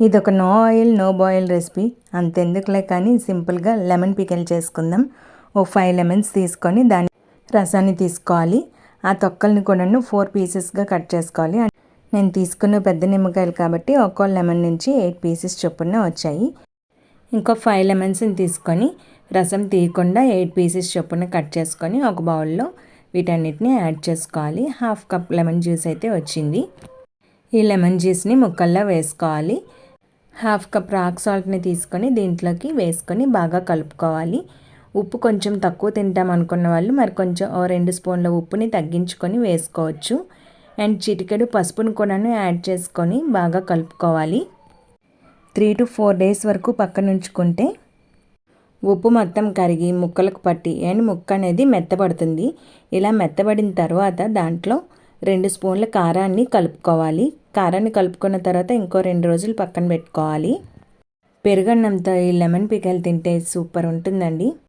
ఇది ఒక no oil no boil recipe అంతెందుకులే కానీ సింపుల్గా లెమన్ పికెల్ చేసుకుందాం. ఓ ఫైవ్ లెమన్స్ తీసుకొని దాని రసాన్ని తీసుకోవాలి. ఆ తొక్కల్ని కూడా ఫోర్ పీసెస్గా కట్ చేసుకోవాలి. నేను తీసుకున్న పెద్ద నిమ్మకాయలు కాబట్టి ఒక్కో లెమన్ నుంచి ఎయిట్ పీసెస్ చొప్పున వచ్చాయి. ఇంకో ఫైవ్ లెమన్స్ని తీసుకొని రసం తీయకుండా ఎయిట్ పీసెస్ చొప్పున కట్ చేసుకొని ఒక బౌల్లో వీటన్నిటిని యాడ్ చేసుకోవాలి. హాఫ్ కప్ లెమన్ జ్యూస్ అయితే వచ్చింది. ఈ లెమన్ జ్యూస్ని ముక్కల్లో వేసుకోవాలి. హాఫ్ కప్ రాక్ సాల్ట్ని తీసుకొని దీంట్లోకి వేసుకొని బాగా కలుపుకోవాలి. ఉప్పు కొంచెం తక్కువ తింటాం అనుకున్న వాళ్ళు మరి కొంచెం ఓ రెండు స్పూన్ల ఉప్పుని తగ్గించుకొని వేసుకోవచ్చు. అండ్ చిటికెడు పసుపును కూడాను యాడ్ చేసుకొని బాగా కలుపుకోవాలి. త్రీ టు ఫోర్ డేస్ వరకు పక్కన ఉంచుకుంటే ఉప్పు మొత్తం కరిగి ముక్కలకు పట్టి అండ్ ముక్క అనేది మెత్తబడుతుంది. ఇలా మెత్తబడిన తర్వాత దాంట్లో రెండు స్పూన్ల కారాన్ని కలుపుకోవాలి. కారాన్ని కలుపుకున్న తర్వాత ఇంకో రెండు రోజులు పక్కన పెట్టుకోవాలి. పెరుగన్నంతో ఈ లెమన్ పికల్ తింటే సూపర్ ఉంటుందండి.